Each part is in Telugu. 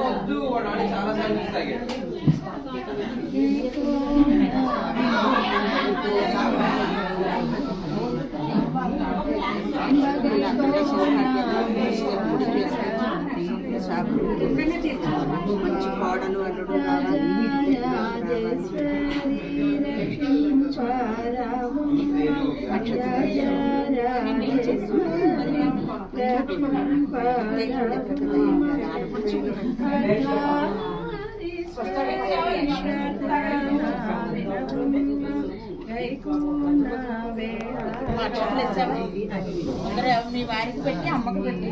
వద్దు వాడు ఆడి చాలా సార్లు జ్యూస్ తాగాడు మంచి కోడలు అల్లుడు మీ వారికి పెట్టి అమ్మకు పెట్టి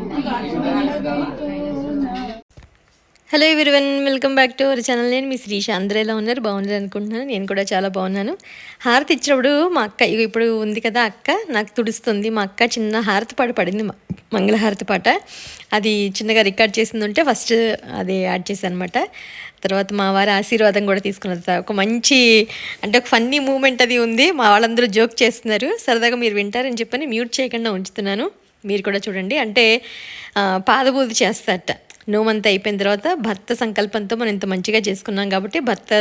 hello everyone welcome back to our channel నేను మీ శ్రీష. అందరూ ఎలా ఉన్నారు? బాగున్నారు అనుకుంటున్నాను. నేను కూడా చాలా బాగున్నాను. హారతి ఇచ్చినప్పుడు మా అక్క ఇప్పుడు ఉంది కదా అక్క నాకు తుడుస్తుంది. మా అక్క చిన్న హారతి పాట పడింది. మంగళహారతి పాట. అది చిన్నగా రికార్డ్ చేసింది ఉంటే ఫస్ట్ అది యాడ్ చేశాను అనమాట తర్వాత మా వారి ఆశీర్వాదం కూడా తీసుకున్న ఒక మంచి అంటే ఒక ఫన్నీ మూమెంట్ అది ఉంది. మా వాళ్ళందరూ జోక్ చేస్తున్నారు. సరదాగా మీరు వింటారని చెప్పని మ్యూట్ చేయకుండా ఉంచుతున్నాను. మీరు కూడా చూడండి. అంటే ఆ, పాదబూజ చేస్తారట. నోమంతా అయిపోయిన తర్వాత భర్త సంకల్పంతో మనం ఇంత మంచిగా చేసుకున్నాం కాబట్టి భర్త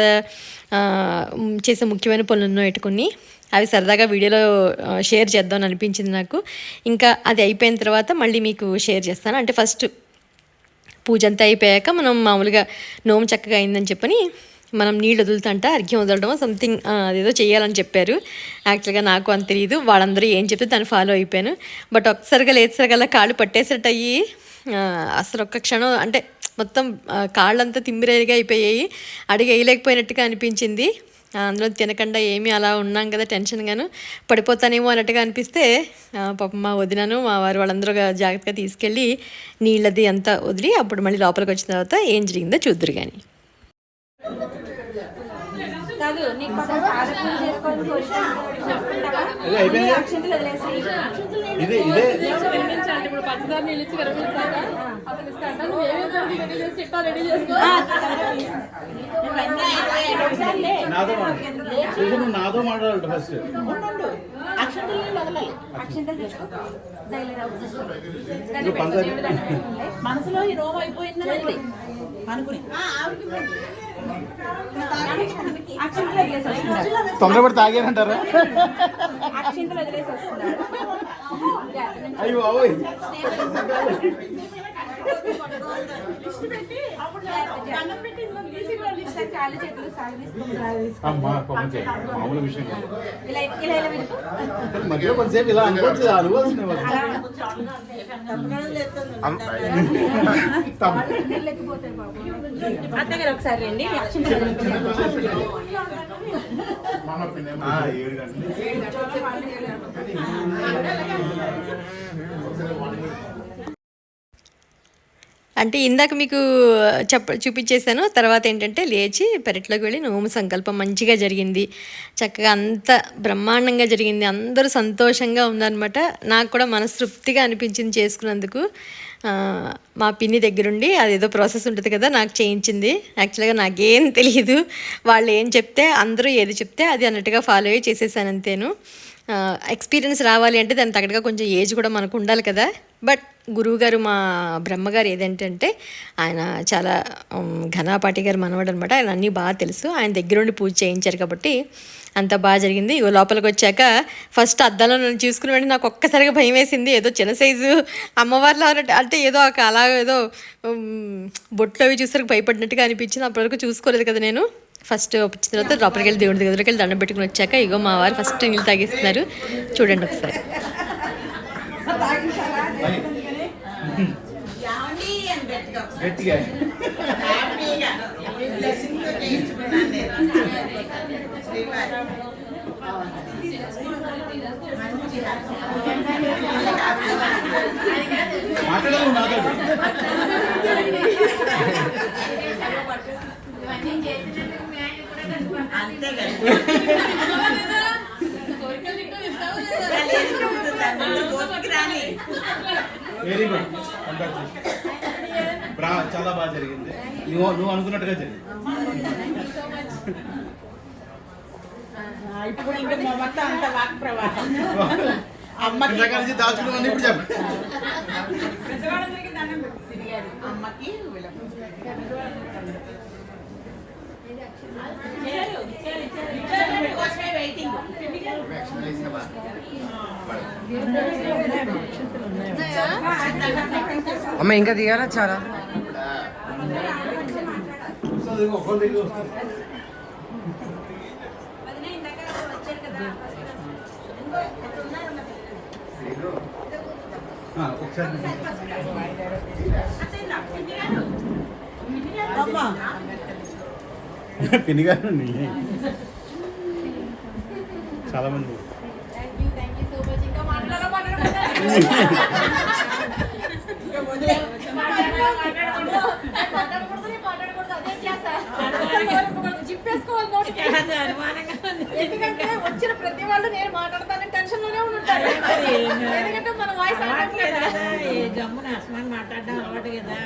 చేసే ముఖ్యమైన పనులను పెట్టుకుని అవి సరదాగా వీడియోలో షేర్ చేద్దామని అనిపించింది నాకు. ఇంకా అది అయిపోయిన తర్వాత మళ్ళీ మీకు షేర్ చేస్తాను. అంటే ఫస్ట్ పూజ అంతా అయిపోయాక మనం మామూలుగా నోము చక్కగా అయిందని చెప్పని మనం నీళ్ళు వదులుతంట అర్ఘ్యం వదలడం సంథింగ్ అదేదో చేయాలని చెప్పారు. యాక్చువల్గా నాకు అంత తెలియదు వాళ్ళందరూ ఏం చెప్తే దాన్ని ఫాలో అయిపోయాను. బట్ ఒక్కసారిగా లేచరిగల్లా కాళ్ళు పట్టేసట్టు అయ్యి అసలు ఒక్క క్షణం అంటే మొత్తం కాళ్ళంతా తిమ్మిరేగా అయిపోయాయి. అడిగి వేయలేకపోయినట్టుగా అనిపించింది. అందులో తినకుండా ఏమీ అలా ఉన్నాం కదా టెన్షన్గాను పడిపోతానేమో అన్నట్టుగా అనిపిస్తే పాప మా వదినను మా వారు వాళ్ళందరూ జాగ్రత్తగా తీసుకెళ్ళి నీళ్ళది అంతా వదిలి అప్పుడు మళ్ళీ లోపలికి వచ్చిన తర్వాత ఏం జరిగిందో చూద్దరు కానీ కాదు నీకు అయిపోయింది. ఇదే ఇదే. ఇప్పుడు పంచదార నీళ్ళు ఇచ్చి విరమిస్తాక అతను ఇస్తాడ నువ్వు ఏమేమి పనులు రెడీ చేసి ఇట్టా రెడీ చేసుకో. నాతో నువ్వు నాతో ఫస్ట్ మనసులో ఈ రోగం అయిపోయిందని తొందరపడి వస్తున్నాడు అయ్యో మామూలు విషయం. మధ్యలో కొంతసేపు ఇలా అనుకోవచ్చు అనుకోవాల్సిందే మరి. తప్ప. అత్తగారు ఒకసారి రండి. ఏడు గంటలు. అంటే ఇందాక మీకు చెప్ప చూపించేశాను తర్వాత ఏంటంటే లేచి పెరట్లోకి వెళ్ళి నోము సంకల్పం మంచిగా జరిగింది. చక్కగా అంత బ్రహ్మాండంగా జరిగింది. అందరూ సంతోషంగా ఉందనమాట నాకు కూడా మనస్తృప్తిగా అనిపించింది చేసుకున్నందుకు. మా పిన్ని దగ్గరుండి అదేదో ప్రాసెస్ ఉంటుంది కదా నాకు చేయించింది. యాక్చువల్గా నాకేం తెలియదు వాళ్ళు ఏం చెప్తే అందరూ ఏది చెప్తే అది అన్నట్టుగా ఫాలో అయ్యి చేసేసాను అంతేను. ఎక్స్పీరియన్స్ రావాలి అంటే దాని తగ్గట్టుగా కొంచెం ఏజ్ కూడా మనకు ఉండాలి కదా. బట్ గురువుగారు మా బ్రహ్మగారు ఏదంటే ఆయన చాలా ఘనాపాటి గారు మనవాడు అనమాట ఆయన అన్నీ బాగా తెలుసు. ఆయన దగ్గరుండి పూజ చేయించారు కాబట్టి అంత బాగా జరిగింది. ఇగో లోపలికి వచ్చాక ఫస్ట్ అద్దంలో నన్ను చూసుకుని వెంటనే నాకు ఒక్కసారిగా భయం వేసింది. ఏదో చిన్న సైజు అమ్మవారిలో ఉన్నట్టు. అంటే ఏదో ఒక అలా ఏదో ఉమ్, బొట్లు అవి చూసరికి భయపడినట్టుగా అనిపించింది. అప్పటివరకు చూసుకోలేదు కదా నేను. ఫస్ట్ వచ్చిన తర్వాత లోపలికి వెళ్ళి దేవుడి దగ్గరికి వెళ్ళి దండం పెట్టుకుని వచ్చాక ఇగో మా వారు ఫస్ట్ నీళ్ళు తాగిస్తున్నారు. చూడండి ఒకసారి. గట్టిగా మాట్లాడాలి నాతో అంతే కదా. వెరీ గుడ్ బ్రా చాలా బాగా జరిగింది నువ్వు నువ్వు అనుకున్నట్టుగా జరిగింది ఇప్పుడు ఇంకా మొత్తం అంత వాక్ ప్రవాహం అమ్మకి దాచుకున్నామని ఇప్పుడు చెప్పండి అమ్మకి వెయిటింగ్ అమ్మ ఇంకా దిగారా చాలా. ఆ, పిన్ని గారు చాలా మంది. ఎందుకంటే వచ్చిన ప్రతి వాళ్ళు నేను మాట్లాడతానని టెన్షన్లోనే ఉంటారు ఎందుకంటే మన వాయిస్ గమ్మున అసమాన్ మాట్లాడడం అలవాటు కదా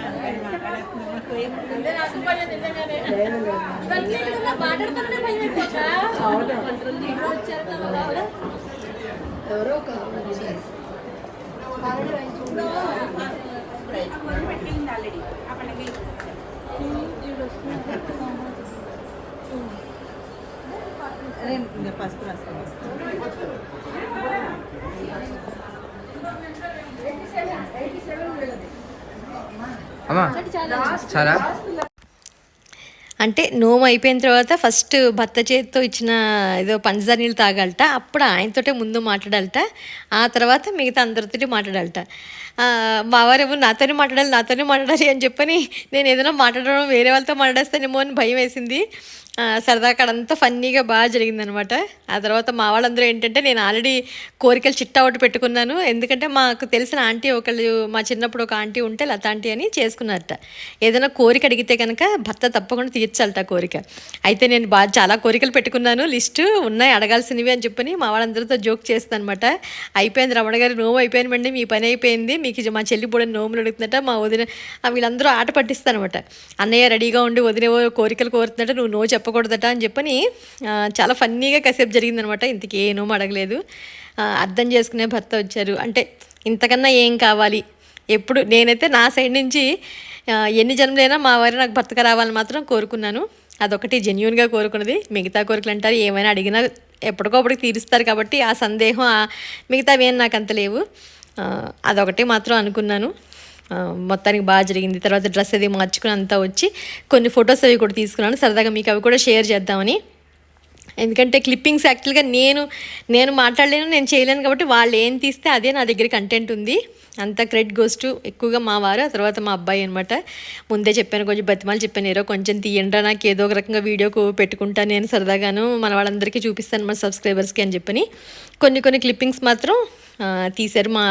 భయం నిజంగానే ఇవన్నీ ఎందుకన్నా భయం అయిపోతా ఇప్పుడు వచ్చారు. కదా ఎవరో ఒక వచ్చారు. ఆవిడ రాయించుకుంటా. అరే ఇంకా పసుపు రాసుకోవాలి అమ్మా చాలా? అంటే నోము అయిపోయిన తర్వాత ఫస్ట్ భర్త చేతితో ఇచ్చిన ఏదో పంచదార నీళ్ళు తాగాలట. అప్పుడు ఆయనతోటే ముందు మాట్లాడాలట. ఆ తర్వాత మిగతా అందరితోటి మాట్లాడాలట. మావారేమో మా నాతోనే మాట్లాడాలి నాతోనే మాట్లాడాలి అని చెప్పని నేను ఏదైనా మాట్లాడడం వేరే వాళ్ళతో మాట్లాడేస్తానేమో అని భయం వేసింది. సరదా సరదాగా అక్కడంతా ఫన్నీగా బాగా జరిగిందనమాట. ఆ తర్వాత మా వాళ్ళందరూ ఏంటంటే నేను ఆల్రెడీ కోరికలు చిట్టా ఒకటి పెట్టుకున్నాను. ఎందుకంటే మాకు తెలిసిన ఆంటీ ఒకళ్ళు మా చిన్నప్పుడు ఒక ఆంటీ ఉంటే లత ఆంటీ అని చేసుకున్నారట. ఏదైనా కోరిక అడిగితే కనుక భర్త తప్పకుండా తీర్చాలట ఆ కోరిక. అయితే నేను బాగా చాలా కోరికలు పెట్టుకున్నాను. లిస్టు ఉన్నాయి అడగాల్సినవి అని చెప్పని మా వాళ్ళందరితో జోక్ చేస్తాను అనమాట అయిపోయింది రమణ గారి నోము అయిపోయిందండి మీ పని అయిపోయింది. మీకు మా చెల్లి నోములు అడుగుతుందట మా వదిన వీళ్ళందరూ ఆట పట్టిస్తానమాట అన్నయ్య రెడీగా ఉండి వదిన కోరికలు కోరుతున్నట్టు నువ్వు నో చెప్పకూడదట అని చెప్పని చాలా ఫన్నీగా కాసేపు జరిగిందనమాట. ఇంతకీ ఏనో అడగలేదు. అర్థం చేసుకునే భర్త వచ్చారు. అంటే ఇంతకన్నా ఏం కావాలి? ఎప్పుడు నేనైతే నా సైడ్ నుంచి ఎన్ని జన్మలైనా మా వారి నాకు భర్తగా రావాలని మాత్రం కోరుకున్నాను. అదొకటి జెన్యున్గా కోరుకున్నది. మిగతా కోరికలు అంటారు. ఏమైనా అడిగినా ఎప్పటికోప్పటికి తీరుస్తారు కాబట్టి ఆ సందేహం మిగతావి ఏం నాకు అంత లేవు. అదొకటి మాత్రం అనుకున్నాను. మొత్తానికి బాగా జరిగింది. తర్వాత డ్రెస్ అది మార్చుకుని అంతా వచ్చి కొన్ని ఫొటోస్ అవి కూడా తీసుకున్నాను. సరదాగా మీకు అవి కూడా షేర్ చేద్దామని. ఎందుకంటే క్లిప్పింగ్స్ యాక్చువల్గా నేను నేను మాట్లాడలేను నేను చేయలేను కాబట్టి వాళ్ళు ఏం తీస్తే అదే నా దగ్గర కంటెంట్ ఉంది. అంత క్రెడిట్ గోస్ టు ఎక్కువగా మా వారు ఆ తర్వాత మా అబ్బాయి అనమాట ముందే చెప్పాను కొంచెం బతిమాలు చెప్పాను ఏరో కొంచెం తీయండిరా నాకు ఏదో ఒక రకంగా వీడియోకు పెట్టుకుంటాను నేను సరదాగాను మన వాళ్ళందరికీ చూపిస్తాను మన సబ్స్క్రైబర్స్కి అని చెప్పని. కొన్ని కొన్ని క్లిప్పింగ్స్ మాత్రం తీశారు. మా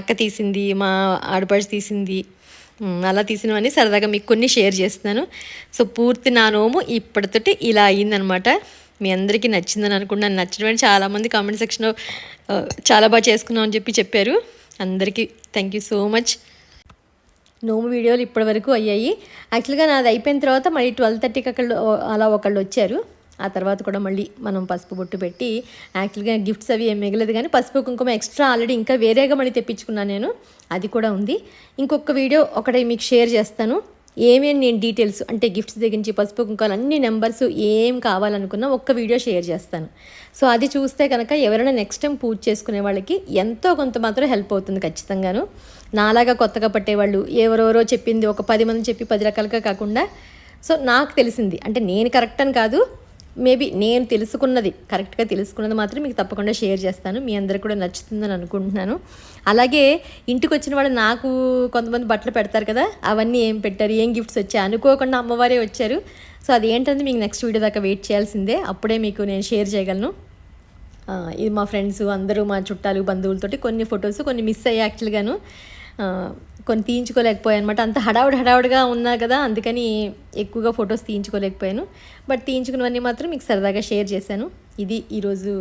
అక్క తీసింది మా ఆడపడుచు తీసింది. అలా తీసినవన్నీ సరదాగా మీకు కొన్ని షేర్ చేస్తున్నాను. సో పూర్తి నా నోము ఇప్పటితోటి ఇలా అయ్యిందనమాట మీ అందరికీ నచ్చిందని అనుకుంటున్నాను. నచ్చినవని చాలామంది కామెంట్ సెక్షన్లో చాలా బాగా చేసుకున్నాం అని చెప్పి చెప్పారు. అందరికీ థ్యాంక్ యూ సో మచ్ నోము వీడియోలు ఇప్పటివరకు అయ్యాయి. యాక్చువల్గా నాది అయిపోయిన తర్వాత మళ్ళీ ట్వెల్వ్ థర్టీకి అక్కడ అలా ఒకళ్ళు వచ్చారు. ఆ తర్వాత కూడా మళ్ళీ మనం పసుపు బొట్టు పెట్టి యాక్చువల్గా గిఫ్ట్స్ అవి ఏం మిగలేదు కానీ పసుపు కుంకుమ ఎక్స్ట్రా ఆల్రెడీ ఇంకా వేరేగా మళ్ళీ తెప్పించుకున్నాను నేను. అది కూడా ఉంది. ఇంకొక వీడియో ఒకటి మీకు షేర్ చేస్తాను. ఏమేమి నేను డీటెయిల్స్ అంటే గిఫ్ట్స్ దగ్గర నుంచి పసుపు కుంకాలు అన్ని నెంబర్స్ ఏం కావాలనుకున్నా ఒక్క వీడియో షేర్ చేస్తాను. సో అది చూస్తే కనుక ఎవరైనా నెక్స్ట్ టైం పూజ చేసుకునే వాళ్ళకి ఎంతో కొంత మాత్రం హెల్ప్ అవుతుంది ఖచ్చితంగాను. నాలాగా కొత్తగా పట్టేవాళ్ళు ఎవరెవరో చెప్పింది ఒక పది మంది చెప్పి పది రకాలుగా కాకుండా సో నాకు తెలిసింది. అంటే నేను కరెక్ట్ అని కాదు మేబీ నేను తెలుసుకున్నది కరెక్ట్గా తెలుసుకున్నది మాత్రం మీకు తప్పకుండా షేర్ చేస్తాను. మీ అందరికి కూడా నచ్చుతుందని అనుకుంటున్నాను. అలాగే ఇంటికి వచ్చిన వాళ్ళు నాకు కొంతమంది బట్టలు పెడతారు కదా అవన్నీ ఏం పెట్టారు ఏం గిఫ్ట్స్ వచ్చాయి అనుకోకుండా అమ్మవారే వచ్చారు. సో అది ఏంటంటే మీకు నెక్స్ట్ వీడియో దాకా వెయిట్ చేయాల్సిందే. అప్పుడే మీకు నేను షేర్ చేయగలను. ఇది మా ఫ్రెండ్స్ అందరూ మా చుట్టాలు బంధువులతోటి కొన్ని ఫొటోస్ కొన్ని మిస్ అయ్యాయి యాక్చువల్గాను కొన్ని తీయించుకోలేకపోయాను అనమాట అంత హడావుడి హడావుడిగా ఉన్నా కదా అందుకని ఎక్కువగా ఫొటోస్ తీయించుకోలేకపోయాను. బట్ తీయించుకున్నవన్నీ మాత్రం మీకు సరదాగా షేర్ చేశాను. ఇది ఈరోజు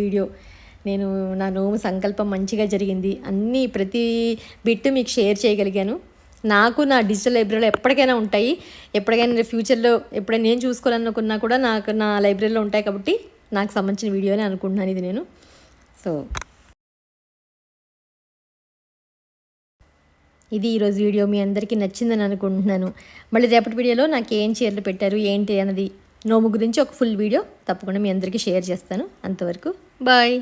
వీడియో. నేను నా నోము సంకల్పం మంచిగా జరిగింది. అన్నీ ప్రతి బిట్ మీకు షేర్ చేయగలిగాను. నాకు నా డిజిటల్ లైబ్రరీలో ఎప్పటికైనా ఉంటాయి. ఎప్పటికైనా ఫ్యూచర్లో ఎప్పుడైనా నేను చూసుకోవాలనుకున్నా కూడా నాకు నా లైబ్రరీలో ఉంటాయి కాబట్టి నాకు సంబంధించిన వీడియోనే అనుకుంటున్నాను ఇది నేను. సో ఇది ఈరోజు వీడియో మీ అందరికీ నచ్చిందని అనుకుంటున్నాను. మళ్ళీ రేపటి వీడియోలో నాకు ఏం చీరలు పెట్టారు ఏంటి అన్నది నోము గురించి ఒక ఫుల్ వీడియో తప్పకుండా మీ అందరికీ షేర్ చేస్తాను. అంతవరకు బాయ్.